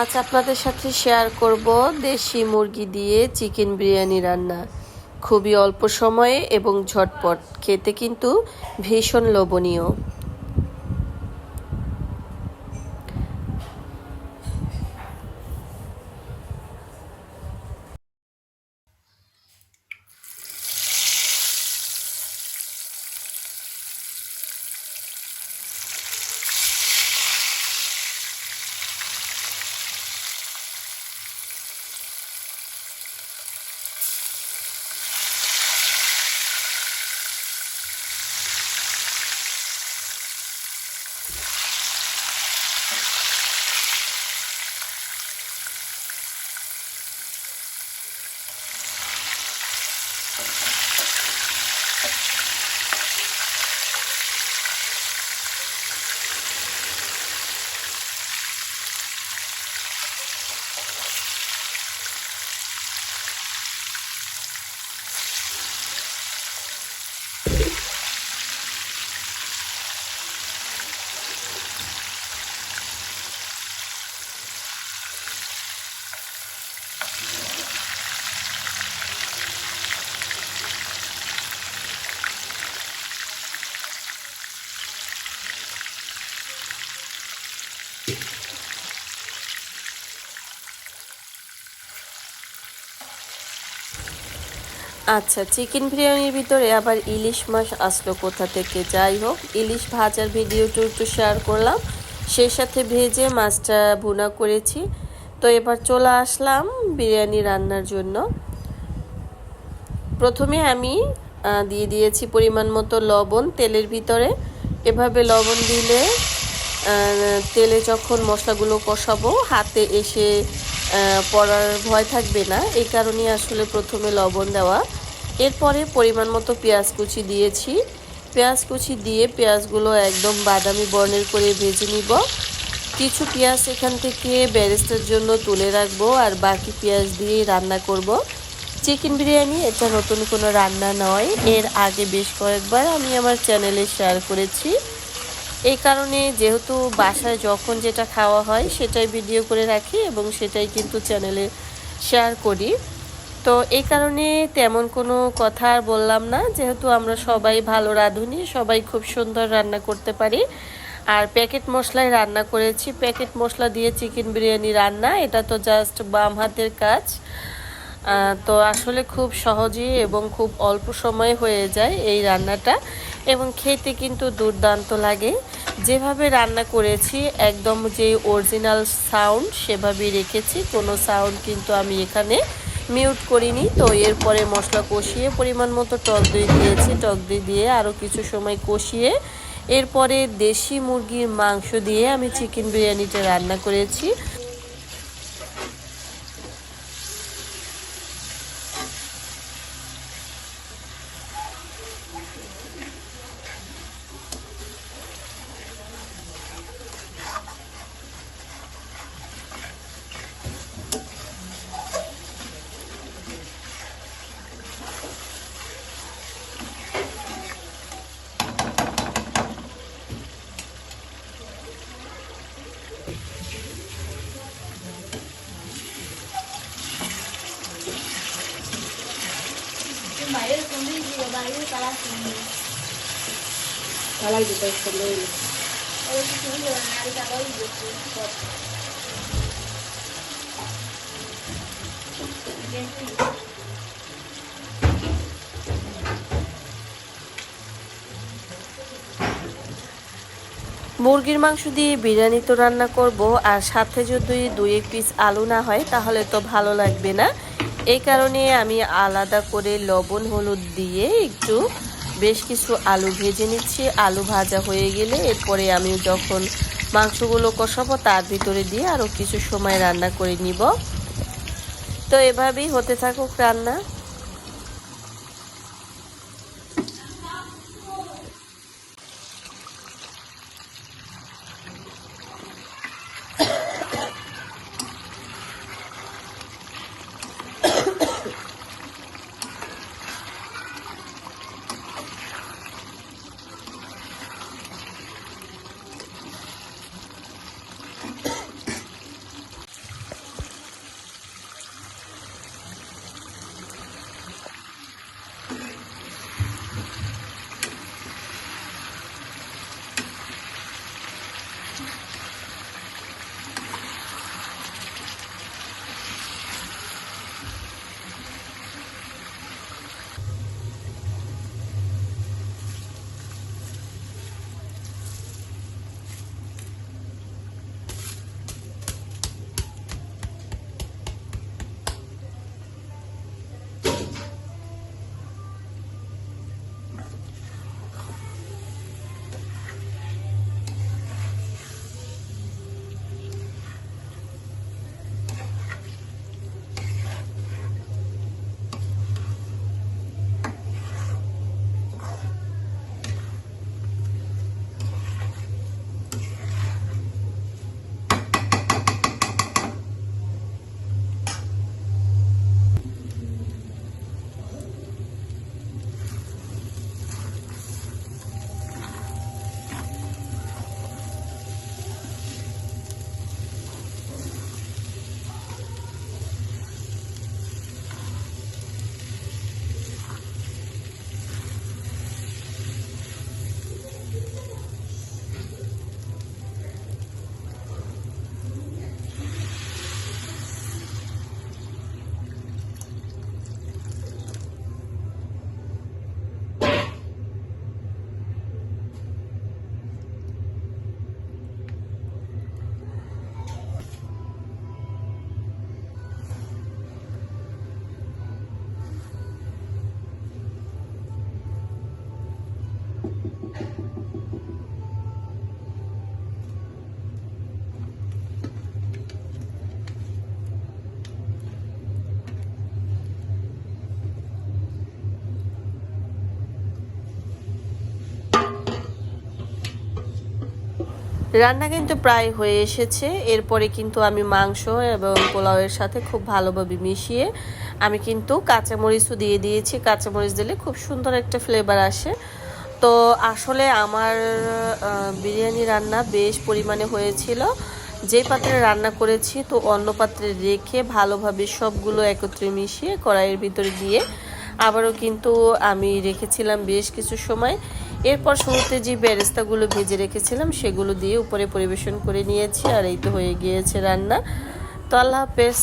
আজ আপনাদের সাথে শেয়ার করব দেশি মুরগি দিয়ে চিকেন বিরিয়ানি রান্না। খুবই অল্প সময়ে এবং ঝটপট। খেতে কিন্তু ভীষণ লোভনীয়। আচ্ছা চিকেন বিরিয়ানির ভিতরে আবার ইলিশ মাছ আসলো কোথা থেকে? যাই হোক, ইলিশ ভাজার ভিডিওটা একটু শেয়ার করলাম। সেই সাথে ভেজে মাছটা ভুনা করেছি। তো এবার চলে আসলাম বিরিয়ানি রান্নার জন্য। প্রথমে আমি দিয়ে দিয়েছি পরিমাণ মতো লবণ তেলের ভিতরে। এভাবে লবণ দিলে তেলে যখন মশলাগুলো কষাবো, হাতে এসে পড়ার ভয় থাকবে না। এই কারণে আসলে প্রথমে লবণ দেওয়া। এরপরে পরিমাণ মতো পেঁয়াজ কুচি দিয়েছি। পেঁয়াজ কুচি দিয়ে পেঁয়াজগুলো একদম বাদামি বর্ণের করে ভেজে নিব। কিছু পেঁয়াজ এখান থেকে ব্যারেস্টের জন্য তুলে রাখব আর বাকি পেঁয়াজ দিয়েই রান্না করব। চিকেন বিরিয়ানি, এটা নতুন কোনো রান্না নয়। এর আগে বেশ কয়েকবার আমি আমার চ্যানেলে শেয়ার করেছি। এই কারণে যেহেতু বাসায় যখন যেটা খাওয়া হয় সেটাই ভিডিও করে রাখি এবং সেটাই কিন্তু চ্যানেলে শেয়ার করি। তো এই কারণে তেমন কোনো কথা আর বললাম না। যেহেতু আমরা সবাই ভালো রাঁধুনি, সবাই খুব সুন্দর রান্না করতে পারি। আর প্যাকেট মশলায় রান্না করেছি। প্যাকেট মশলা দিয়ে চিকেন বিরিয়ানি রান্না, এটা তো জাস্ট বাম হাতের কাজ। তো আসলে খুব সহজেই এবং খুব অল্প সময়ে হয়ে যায় এই রান্নাটা। এবং খেতে কিন্তু দুর্দান্ত লাগে। যেভাবে রান্না করেছি, একদম যে অরিজিনাল সাউন্ড সেভাবেই রেখেছি। কোনো সাউন্ড কিন্তু আমি এখানে মিউট করিনি। তো এরপরে মশলা কষিয়ে পরিমাণ মতো টক দই দিয়েছি। টক দই দিয়ে আরও কিছু সময় কষিয়ে এরপরে দেশি মুরগির মাংস দিয়ে আমি চিকেন বিরিয়ানিটা রান্না করেছি। দিতে মুরগির মাংস দিয়ে বিরিয়ানি তো রান্না করব আর সাথে যদি দুই এক পিস আলু না হয় তাহলে তো ভালো লাগবে না। এই কারণে আমি আলাদা করে লবণ, হলুদ দিয়ে একটু বেশ কিছু আলু ভেজে নিচ্ছি। আলু ভাজা হয়ে গেলে এরপরে আমি যখন মাংসগুলো কষাবো তার ভিতরে দিয়ে আরও কিছু সময় রান্না করে নিব। তো এভাবেই হতে থাকুক রান্না। রান্না কিন্তু প্রায় হয়ে এসেছে। এরপরে কিন্তু আমি মাংস এবং পোলাওয়ের সাথে খুব ভালোভাবে মিশিয়ে আমি কিন্তু কাঁচামরিচও দিয়ে দিয়েছি। কাঁচামরিচ দিলে খুব সুন্দর একটা ফ্লেভার আসে। তো আসলে আমার বিরিয়ানি রান্না বেশ পরিমাণে হয়েছিল। যে পাত্রে রান্না করেছি, তো অন্য পাত্রে রেখে ভালোভাবে সবগুলো একত্রে মিশিয়ে কড়াইয়ের ভিতরে দিয়ে আবারও কিন্তু আমি রেখেছিলাম বেশ কিছু সময়। এরপর শুরুতে যে বেরেস্তাগুলো ভেজে রেখেছিলাম, সেগুলো দিয়ে উপরে পরিবেশন করে নিয়েছি, আর এই তো হয়ে গিয়েছে রান্না। তো আল্লাহ হাফেজ।